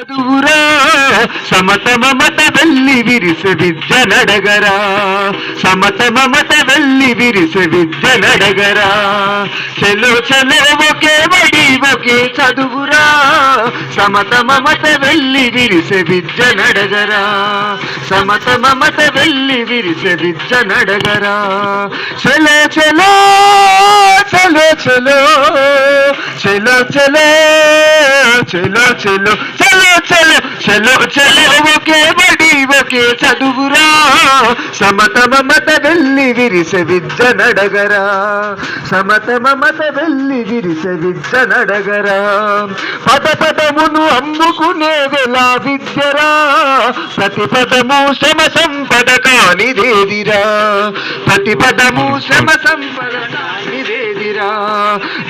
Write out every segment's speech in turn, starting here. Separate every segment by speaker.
Speaker 1: చదువురా. సమత మమత వెళ్ళి విరిసె విద్య నడగరా సమత మమత వెళ్ళి విరిసె విద్య నడగరా చెలో చెలో ఒకే బడి ఒకే చదువురా సమత మమత వెళ్ళి విరిసె విద్య నడగరా సమత మమత వెళ్ళి విరిసె విద్య నడగరా చలో చలో చలో చలో చలో చలో చలో చలో చలో చలో చలో చలో ఒకే బడి ఒకే చదువురా సమత మమత వెళ్ళి విరిసె విద్య నడగరా సమత మమత వెళ్ళి విరిసె విద్య నడ నడగరా పద పదమును అమ్ముకునే వేళ విద్యరా. ప్రతి పదము శ్రమ సంపద కానిదేదిరా. ప్రతి పదము శ్రమ సంపద కానిదేదిరా.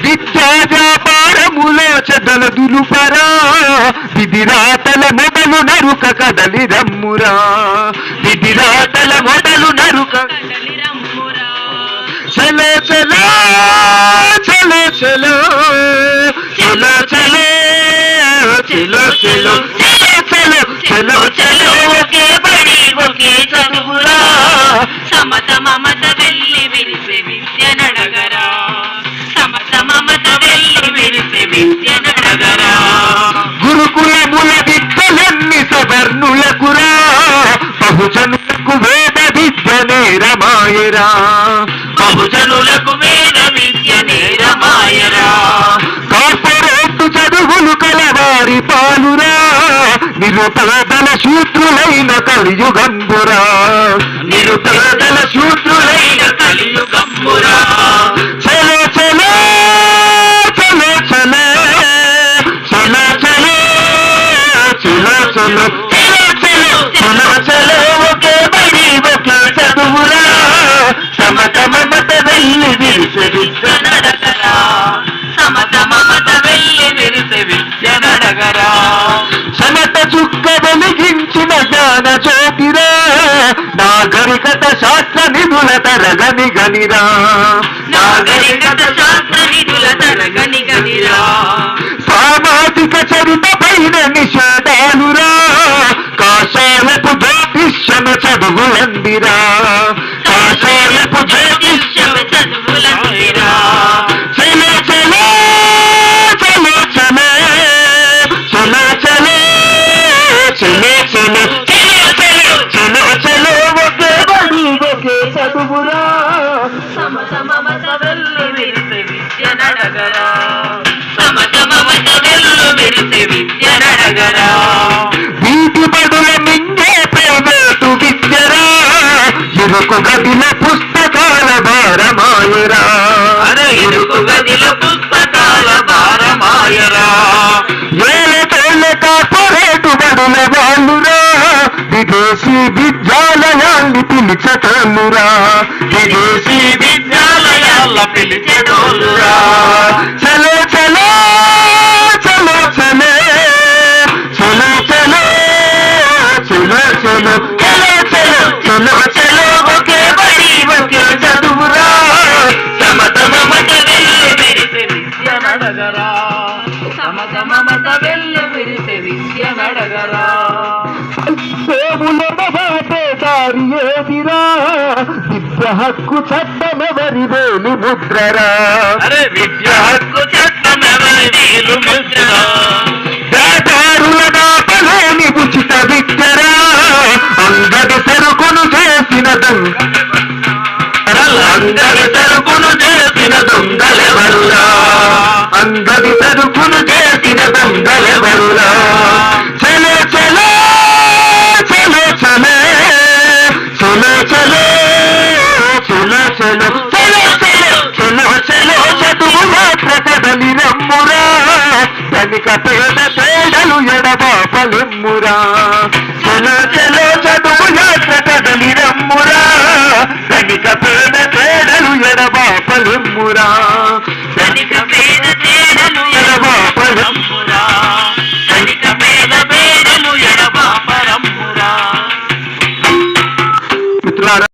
Speaker 1: విద్యా వ్యాపారములో చెదల దులుపరా. విధిరాతల మొదలు నరుక కదలి రమ్మురా. విధిరాతల మొదలు నరుక చలో చలో చలో చలో చలో. చలో చలో చలో చలో ఒకే బడి ఒకే చదువురా.
Speaker 2: సమత మమత వెళ్ళి విరిసే విద్య నడగరా. సమత మమత వెళ్ళి విరిసే విద్య నడగరా.
Speaker 1: గురుకులముల విద్యలన్ని సవర్ణులకురా బహుజనులకు వేద విద్య నేరమాయరా. నిరుపేదల శూద్రులైన కలియుగంబురా. నిరుపేదల శూద్రులైన
Speaker 2: కలియుగంబురా.
Speaker 1: చలే చలే చలే చలే చలే చలే చలే చలే చుక్క వెలిగించిన జ్ఞాన జ్యోతిరా నాగరికత శాస్త్ర నిధుల తరగని గనిరా
Speaker 2: నాగరికత శాస్త్ర నిధుల తరగని గనిరా
Speaker 1: సామాజిక చరిత పైన నిషేధాలురా కాశాలపు జ్యోతిష్యమ చదువులందిరా. కాశాలపు జ్యోతిష్యమ
Speaker 2: చదువులందిరా. సమత మమత వెల్లు విరిసే విద్య నడగరా. సమత మమత వెల్లు విరిసే విద్య నడగరా
Speaker 1: వీటి బడుల మింగే ప్రైవేటు విద్యరా ఇరుకు గదిల పుస్తకాల భారమాయరా.
Speaker 2: అర ఇరుకు గదిల పుస్తకాల భారమాయరా.
Speaker 1: తేళ్ళ కార్పొరేటు బడుల వాళ్ళురా. విదేశీ విద్యాలయాన్ని పిలిచటమురా విదేశీ
Speaker 2: విద్యాలయాల పిలిచెడోలురా
Speaker 1: చలో చలో చలో చలో. చలో చలో చలో చలో. చలో చలో చలో చలో. ఒకే బడి ఒకే చదువురా. తమ తమ
Speaker 2: మత వెళ్ళి విరిసే విద్య నడగరా. తమ తమ మత వెళ్ళి విరిసే విద్య నడగరా.
Speaker 1: దేవుల మహాటే దారి ఏదిరా? విద్య హక్కు వేలి ముద్రరా?
Speaker 2: అరే విద్య హక్కు చట్టం ఎవరి వీలు ముద్రరా?
Speaker 1: వ్యాపారుల దాపలేని ఉచిత విద్యరా? అంగడి సరుకును చేసిన అంగడి సరుకును చేసిన దొంగలెవరురా అంగడి సరుకును చేసిన దొంగలెవరురా కనిక పేడ పేడలు